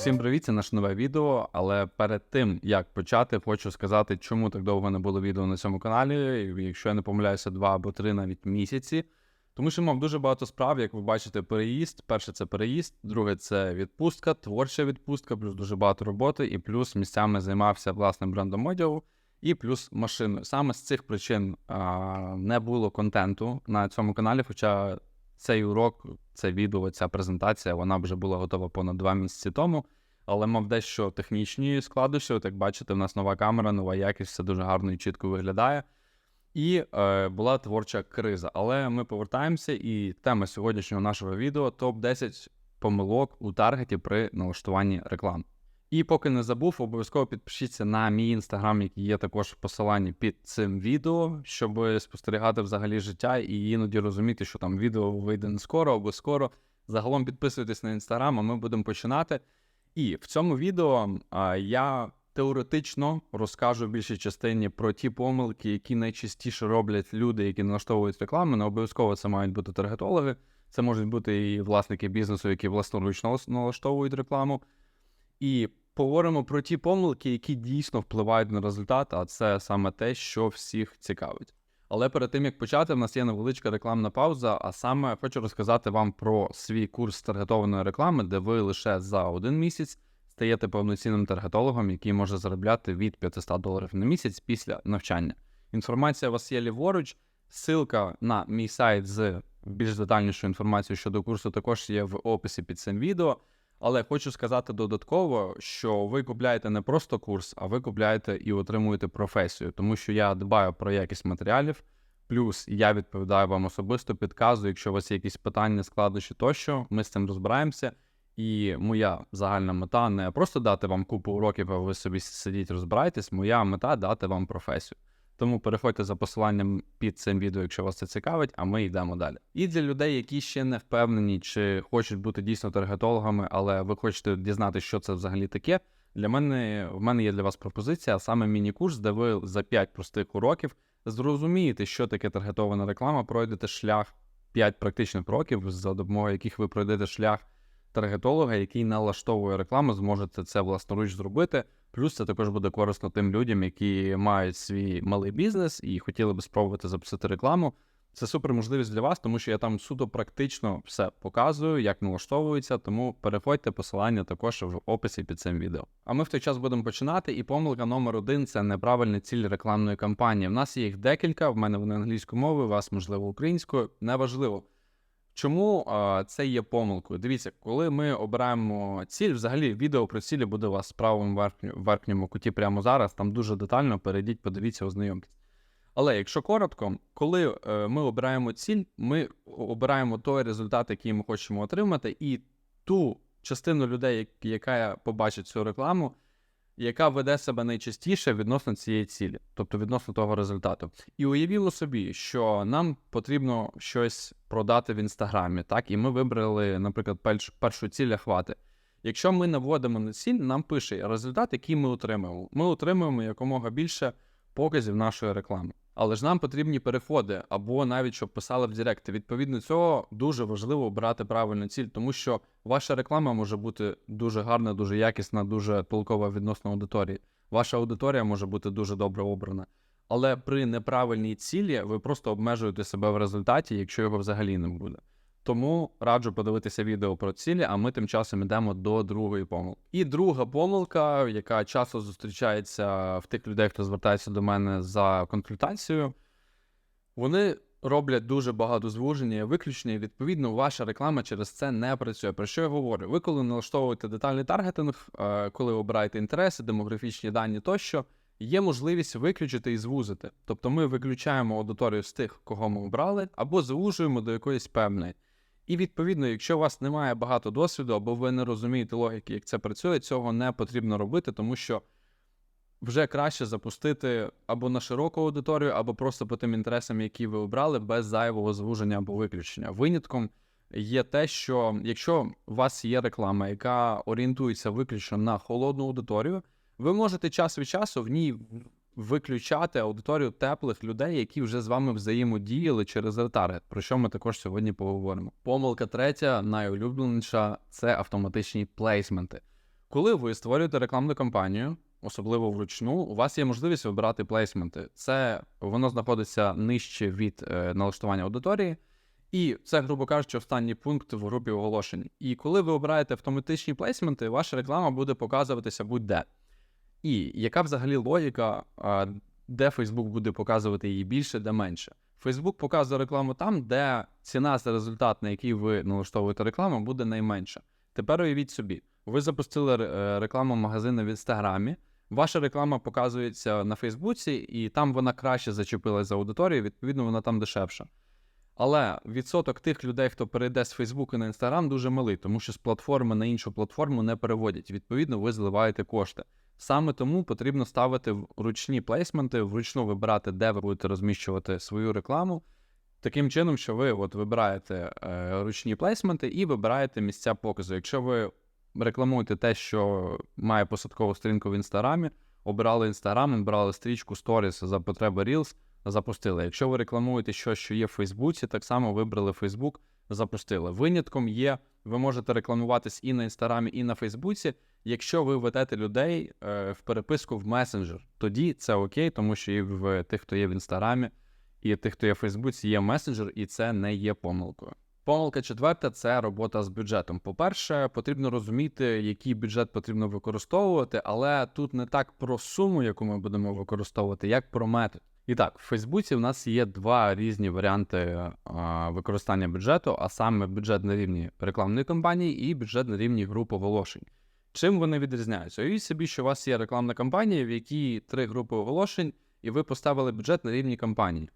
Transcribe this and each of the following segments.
Усім привіт, це наше нове відео. Але перед тим як почати, хочу сказати, чому так довго не було відео на цьому каналі. Якщо я не помиляюся, два або три навіть місяці. Тому що мав дуже багато справ, як ви бачите, переїзд. Перше це переїзд, друге це відпустка, творча відпустка, плюс дуже багато роботи, і плюс місцями займався власним брендом одягу, і плюс машиною. Саме з цих причин а, не було контенту на цьому каналі. Хоча цей урок, це відео, ця презентація, вона вже була готова понад два місяці тому. Але мав дещо технічні складнощі. От як бачите, в нас нова камера, нова якість, все дуже гарно і чітко виглядає. І е, була творча криза. Але ми повертаємося, і тема сьогоднішнього нашого відео топ-10 помилок у таргеті при налаштуванні реклам. І поки не забув, обов'язково підпишіться на мій інстаграм, який є також в посиланні під цим відео, щоб спостерігати взагалі життя і іноді розуміти, що там відео вийде не скоро або скоро. Загалом підписуйтесь на інстаграм, а ми будемо починати. І в цьому відео я теоретично розкажу в більшій частині про ті помилки, які найчастіше роблять люди, які налаштовують рекламу. Не обов'язково це мають бути таргетологи, це можуть бути і власники бізнесу, які власноруч налаштовують рекламу. І поговоримо про ті помилки, які дійсно впливають на результат, а це саме те, що всіх цікавить. Але перед тим як почати, в нас є невеличка рекламна пауза. А саме хочу розказати вам про свій курс таргетованої реклами, де ви лише за один місяць стаєте повноцінним таргетологом, який може заробляти від 500 доларів на місяць після навчання. Інформація у вас є ліворуч. Ссылка на мій сайт з більш детальнішою інформацією щодо курсу також є в описі під цим відео. Але хочу сказати додатково, що ви купляєте не просто курс, а ви купляєте і отримуєте професію, тому що я дбаю про якість матеріалів. Плюс я відповідаю вам особисто, підказую, якщо у вас є якісь питання, складнощі тощо, ми з цим розбираємося. І моя загальна мета не просто дати вам купу уроків, а ви собі сидіть, розбирайтесь. Моя мета дати вам професію. Тому переходьте за посиланням під цим відео, якщо вас це цікавить, а ми йдемо далі. І для людей, які ще не впевнені, чи хочуть бути дійсно таргетологами, але ви хочете дізнатися, що це взагалі таке. Для мене в мене є для вас пропозиція, а саме міні-курс, де ви за 5 простих уроків зрозумієте, що таке таргетована реклама, пройдете шлях 5 практичних років, за допомогою яких ви пройдете шлях таргетолога, який налаштовує рекламу, зможете це власноруч зробити. Плюс це також буде корисно тим людям, які мають свій малий бізнес і хотіли би спробувати записати рекламу. Це супер можливість для вас, тому що я там суто практично все показую, як налаштовується. Тому переходьте посилання також в описі під цим відео. А ми в той час будемо починати. І помилка номер один це неправильна ціль рекламної кампанії. В нас є їх декілька. В мене вони англійською мовою, у вас можливо українською. Неважливо. Чому це є помилкою? Дивіться, коли ми обираємо ціль, взагалі відео про цілі буде у вас в правому верхньому, верхньому куті прямо зараз. Там дуже детально перейдіть, подивіться, ознайомтесь. Але якщо коротко, коли е, ми обираємо ціль, ми обираємо той результат, який ми хочемо отримати, і ту частину людей, яка побачить цю рекламу, яка веде себе найчастіше відносно цієї цілі, тобто відносно того результату. І уявімо собі, що нам потрібно щось продати в інстаграмі, так, і ми вибрали, наприклад, першу, ціль хвати. Якщо ми наводимо на ціль, нам пише результат, який ми отримуємо. Ми отримуємо якомога більше показів нашої реклами. Але ж нам потрібні переходи, або навіть щоб писали в Директи. Відповідно цього дуже важливо обрати правильну ціль, тому що ваша реклама може бути дуже гарна, дуже якісна, дуже толкова відносно аудиторії. Ваша аудиторія може бути дуже добре обрана. Але при неправильній цілі ви просто обмежуєте себе в результаті, якщо його взагалі не буде. Тому раджу подивитися відео про цілі, а ми тим часом йдемо до другої помилки. І друга помилка, яка часто зустрічається в тих людей, хто звертається до мене за консультацією, вони роблять дуже багато звуження і виключення, і відповідно ваша реклама через це не працює. Про що я говорю? Ви коли налаштовуєте детальний таргетинг, е, коли обираєте інтереси, демографічні дані тощо. Є можливість виключити і звузити. Тобто ми виключаємо аудиторію з тих, кого ми обрали, або звужуємо до якоїсь певної. І відповідно, якщо у вас немає багато досвіду, або ви не розумієте логіки, як це працює, цього не потрібно робити, тому що вже краще запустити або на широку аудиторію, або просто по тим інтересам, які ви обрали, без зайвого звуження або виключення. Винятком є те, що якщо у вас є реклама, яка орієнтується виключно на холодну аудиторію, ви можете час від часу в ній виключати аудиторію теплих людей, які вже з вами взаємодіяли через ретаргет, про що ми також сьогодні поговоримо. Помилка третя, найулюбленіша це автоматичні плейсменти. Коли ви створюєте рекламну кампанію, особливо вручну, у вас є можливість вибирати плейсменти. Це воно знаходиться нижче від е, налаштування аудиторії, і це, грубо кажучи, останній пункт в групі оголошень. І коли ви обираєте автоматичні плейсменти, ваша реклама буде показуватися будь-де. І яка взагалі логіка, де Facebook буде показувати її більше, де менше? Facebook показує рекламу там, де ціна за результат, на який ви налаштовуєте рекламу, буде найменша. Тепер уявіть собі, ви запустили е, рекламу магазину в інстаграмі. Ваша реклама показується на Фейсбуці, і там вона краще зачепилась за аудиторію, відповідно, вона там дешевша. Але відсоток тих людей, хто перейде з Фейсбуку на Інстаграм, дуже малий, тому що з платформи на іншу платформу не переводять. Відповідно, ви зливаєте кошти. Саме тому потрібно ставити ручні плейсменти, вручну вибирати, де ви будете розміщувати свою рекламу. Таким чином, що ви от вибираєте е, ручні плейсменти і вибираєте місця показу. Якщо ви рекламуєте те, що має посадкову сторінку в інстаграмі, обирали інстаграм, обирали стрічку Stories за потреби Reels, запустили. Якщо ви рекламуєте щось, що є в Фейсбуці, так само вибрали Фейсбук, запустили. Винятком є, ви можете рекламуватись і на інстаграмі, і на Фейсбуці. Якщо ви ведете людей е, в переписку в месенджер, тоді це окей, тому що і в тих, хто є в інстаграмі, і тих, хто є в Фейсбуці, є месенджер, і це не є помилкою. Помилка четверта це робота з бюджетом. По-перше, потрібно розуміти, який бюджет потрібно використовувати, але тут не так про суму, яку ми будемо використовувати, як про метод. І так, в Фейсбуці в нас є два різні варіанти а, використання бюджету, а саме бюджет на рівні рекламної кампанії і бюджет на рівні груп оголошень. Чим вони відрізняються? Уявіть собі, що у вас є рекламна кампанія, в якій три групи оголошень, і ви поставили бюджет на рівні кампанії.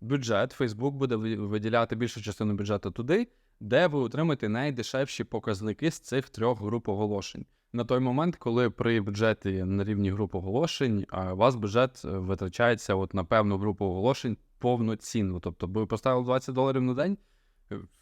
Бюджет Facebook буде виділяти більшу частину бюджету туди, де ви отримаєте найдешевші показники з цих трьох груп оголошень. На той момент, коли при бюджеті на рівні груп оголошень, а, у вас бюджет е, витрачається от на певну групу оголошень повноцінно. Тобто, ви поставили 20 доларів на день,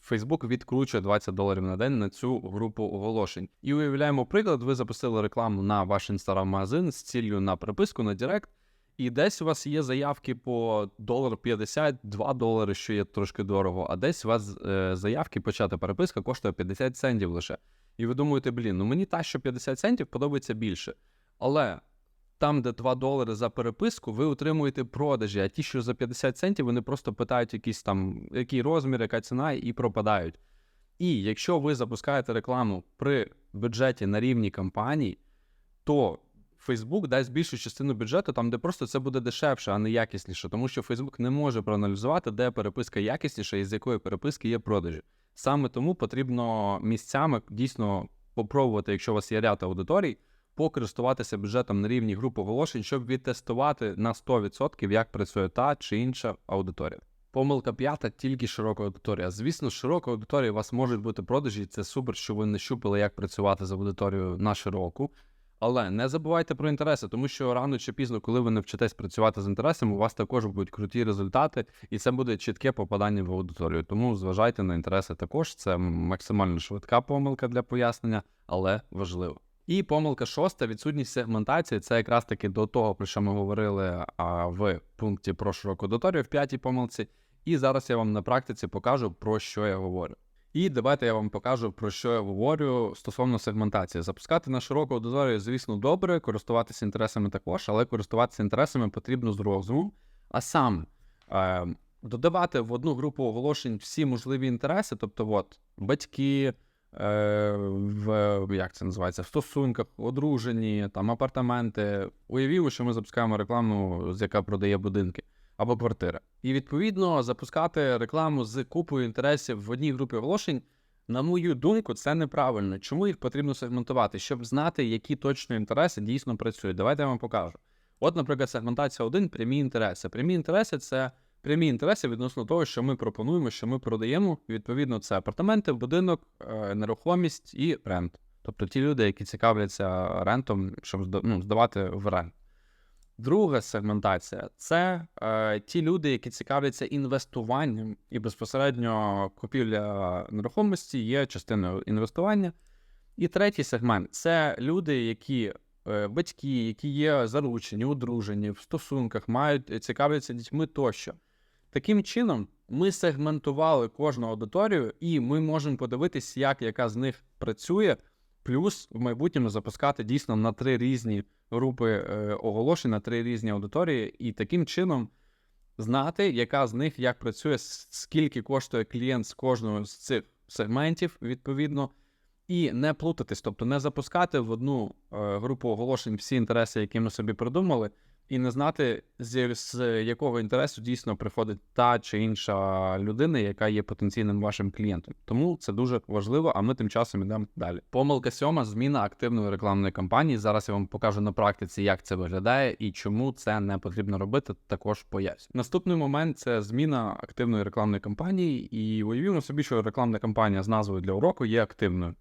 Фейсбук відкручує 20 доларів на день на цю групу оголошень. І уявляємо приклад, ви запустили рекламу на ваш інстаграм-магазин з ціллю на приписку на Директ, і десь у вас є заявки по долар 50, 2 долари, що є трошки дорого, а десь у вас е, заявки почата переписка коштує 50 центів лише. І ви думаєте, блін, ну мені та, що 50 центів подобається більше. Але там, де 2 долари за переписку, ви отримуєте продажі, а ті, що за 50 центів, вони просто питають якийсь там, який розмір, яка ціна, і пропадають. І якщо ви запускаєте рекламу при бюджеті на рівні кампаній, то Facebook дасть більшу частину бюджету там, де просто це буде дешевше, а не якісніше, тому що Facebook не може проаналізувати, де переписка якісніша і з якої переписки є продажі. Саме тому потрібно місцями дійсно попробувати, якщо у вас є ряд аудиторій, покористуватися бюджетом на рівні груп оголошень, щоб відтестувати на 100%, як працює та чи інша аудиторія. Помилка п'ята тільки широка аудиторія. Звісно, з широкою аудиторією у вас можуть бути продажі, це супер, що ви не щупили, як працювати з аудиторією на широку. Але не забувайте про інтереси, тому що рано чи пізно, коли ви навчитесь працювати з інтересами, у вас також будуть круті результати, і це буде чітке попадання в аудиторію. Тому зважайте на інтереси також. Це максимально швидка помилка для пояснення, але важливо. І помилка шоста відсутність сегментації. Це якраз таки до того, про що ми говорили в пункті про широку аудиторію в п'ятій помилці. І зараз я вам на практиці покажу, про що я говорю. І давайте я вам покажу, про що я говорю стосовно сегментації. Запускати на широку аудиторію, звісно, добре, користуватися інтересами також, але користуватися інтересами потрібно з розумом. А саме е, додавати в одну групу оголошень всі можливі інтереси, тобто, от батьки. е, В як це називається в стосунках, одружені, там апартаменти. Уявімо, що ми запускаємо рекламу, з яка продає будинки або квартири. І відповідно запускати рекламу з купою інтересів в одній групі оголошень, на мою думку, це неправильно. Чому їх потрібно сегментувати, щоб знати, які точно інтереси дійсно працюють. Давайте я вам покажу. От, наприклад, сегментація 1 прямі інтереси. Прямі інтереси це прямі інтереси відносно того, що ми пропонуємо, що ми продаємо. Відповідно, це апартаменти, будинок, е, нерухомість і рент. Тобто ті люди, які цікавляться рентом, щоб ну, здавати в рент. Друга сегментація це е, ті люди, які цікавляться інвестуванням, і безпосередньо купівля нерухомості є частиною інвестування. І третій сегмент це люди, які е, батьки, які є заручені, одружені в стосунках, мають цікавляться дітьми тощо. Таким чином, ми сегментували кожну аудиторію, і ми можемо подивитись, як яка з них працює Плюс в майбутньому запускати дійсно на три різні групи е, оголошень, на три різні аудиторії, і таким чином знати, яка з них як працює, скільки коштує клієнт з кожного з цих сегментів, відповідно, і не плутатись, тобто не запускати в одну е, групу оголошень всі інтереси, які ми собі придумали, і не знати, з, з якого інтересу дійсно приходить та чи інша людина, яка є потенційним вашим клієнтом. Тому це дуже важливо, а ми тим часом йдемо далі. Помилка сьома зміна активної рекламної кампанії. Зараз я вам покажу на практиці, як це виглядає і чому це не потрібно робити. Також поясню. Наступний момент це зміна активної рекламної кампанії. І уявімо собі, що рекламна кампанія з назвою для уроку є активною.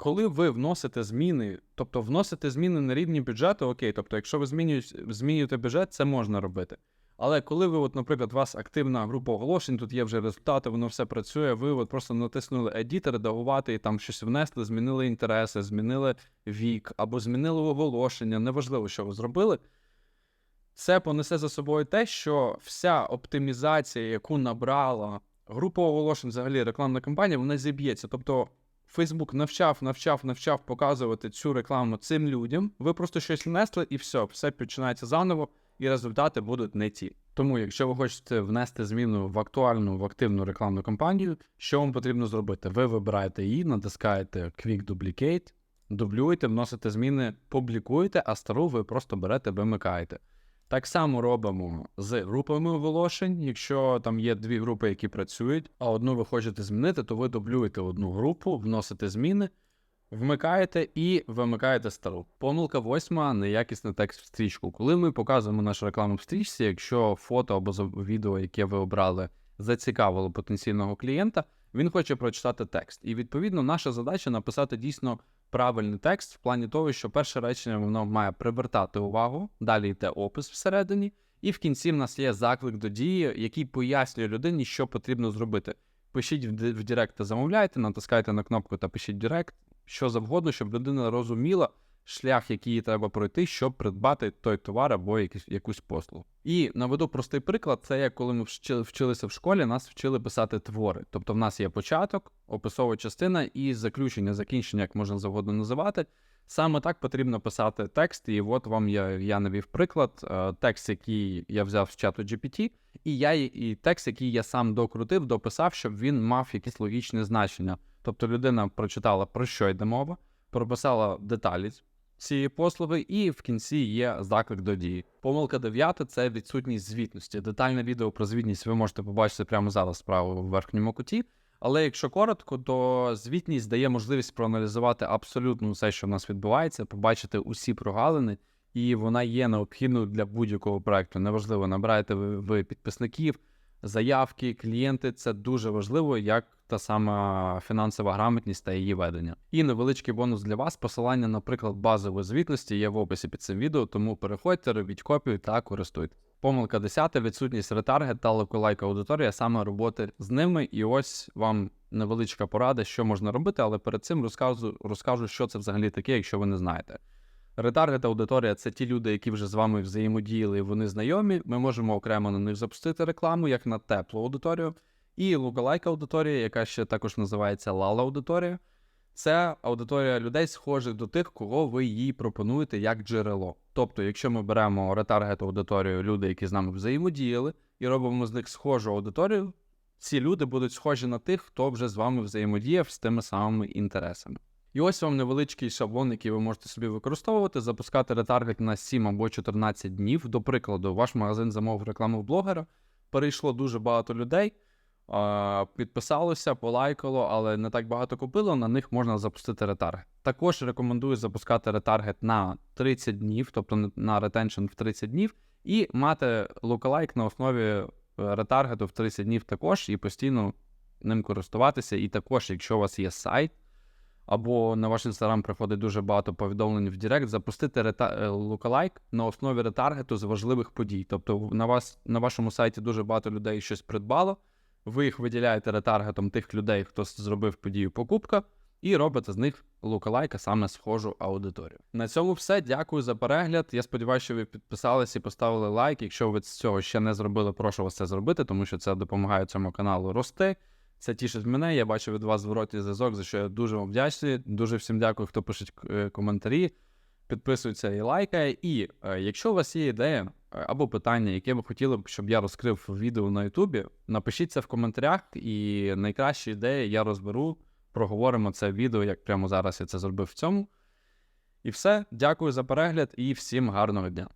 Коли ви вносите зміни, тобто вносите зміни на рівні бюджету, окей, тобто, якщо ви змінюєте, змінюєте бюджет, це можна робити. Але коли ви, от, наприклад, у вас активна група оголошень, тут є вже результати, воно все працює, ви от просто натиснули edit, редагувати і там щось внесли, змінили інтереси, змінили вік або змінили оголошення, неважливо, що ви зробили. Це понесе за собою те, що вся оптимізація, яку набрала група оголошень, взагалі рекламна кампанія, вона зіб'ється. Тобто Фейсбук навчав, навчав, навчав показувати цю рекламу цим людям. Ви просто щось внесли, і все, все починається заново, і результати будуть не ті. Тому, якщо ви хочете внести зміну в актуальну, в активну рекламну кампанію, що вам потрібно зробити? Ви вибираєте її, натискаєте Quick Duplicate, дублюєте, вносите зміни, публікуєте, а стару ви просто берете, вимикаєте. Так само робимо з групами оголошень. Якщо там є дві групи, які працюють, а одну ви хочете змінити, то ви дублюєте одну групу, вносите зміни, вмикаєте і вимикаєте стару. Помилка восьма неякісний текст в стрічку. Коли ми показуємо нашу рекламу в стрічці, якщо фото або відео, яке ви обрали, зацікавило потенційного клієнта, він хоче прочитати текст. І відповідно наша задача написати дійсно правильний текст в плані того, що перше речення воно має привертати увагу, далі йде опис всередині, і в кінці в нас є заклик до дії, який пояснює людині, що потрібно зробити. Пишіть в, Директ та замовляйте, натискайте на кнопку та пишіть Директ, що завгодно, щоб людина розуміла шлях, який треба пройти, щоб придбати той товар або якісь, якусь послугу. І наведу простий приклад: це як коли ми вчилися в школі, нас вчили писати твори. Тобто, в нас є початок, описова частина і заключення, закінчення, як можна завгодно називати. Саме так потрібно писати текст, і от вам я, я навів приклад, е, текст, який я взяв з чату GPT, і я і текст, який я сам докрутив, дописав, щоб він мав якесь логічне значення. Тобто людина прочитала про що йде мова, прописала деталі цієї послуги, і в кінці є заклик до дії. Помилка дев'ята це відсутність звітності. Детальне відео про звітність ви можете побачити прямо зараз справа в верхньому куті. Але якщо коротко, то звітність дає можливість проаналізувати абсолютно все, що в нас відбувається, побачити усі прогалини, і вона є необхідною для будь-якого проекту. Неважливо, набираєте ви, підписників, заявки, клієнти. Це дуже важливо, як та сама фінансова грамотність та її ведення. І невеличкий бонус для вас. Посилання, наприклад, базової звітності є в описі під цим відео, тому переходьте, робіть копію та користуйтесь. Помилка 10. відсутність ретаргет та локалайк аудиторія, саме роботи з ними. І ось вам невеличка порада, що можна робити, але перед цим розкажу, розкажу, що це взагалі таке, якщо ви не знаєте. Ретаргет аудиторія це ті люди, які вже з вами взаємодіяли, і вони знайомі. Ми можемо окремо на них запустити рекламу, як на теплу аудиторію. І лугалайк аудиторія, яка ще також називається лал аудиторія. Це аудиторія людей, схожих до тих, кого ви їй пропонуєте як джерело. Тобто, якщо ми беремо ретаргет аудиторію, люди, які з нами взаємодіяли, і робимо з них схожу аудиторію, ці люди будуть схожі на тих, хто вже з вами взаємодіяв з тими самими інтересами. І ось вам невеличкий шаблон, який ви можете собі використовувати, запускати ретаргет на 7 або 14 днів. До прикладу, ваш магазин замовив рекламу в блогера, перейшло дуже багато людей, підписалося, полайкало, але не так багато купило, на них можна запустити ретаргет. Також рекомендую запускати ретаргет на 30 днів, тобто на ретеншн в 30 днів, і мати лукалайк на основі е, ретаргету в 30 днів також, і постійно ним користуватися. І також, якщо у вас є сайт, або на ваш інстаграм приходить дуже багато повідомлень в Директ, запустити рета... е, лукалайк на основі ретаргету з важливих подій. Тобто на вас на вашому сайті дуже багато людей щось придбало. Ви їх виділяєте ретаргетом тих людей, хто зробив подію покупка, і робите з них лукалайка саме схожу аудиторію. На цьому все. Дякую за перегляд. Я сподіваюся, що ви підписалися і поставили лайк. Якщо ви цього ще не зробили, прошу вас це зробити, тому що це допомагає цьому каналу рости. Це тішить мене. Я бачу від вас зворотній зв'язок, за що я дуже вам вдячний. Дуже всім дякую, хто пише коментарі, підписується і лайкає. І е, якщо у вас є ідея або питання, яке ви хотіли б, щоб я розкрив відео на Ютубі, напишіть це в коментарях, і найкращі ідеї я розберу. Проговоримо це відео, як прямо зараз я це зробив в цьому. І все. Дякую за перегляд і всім гарного дня.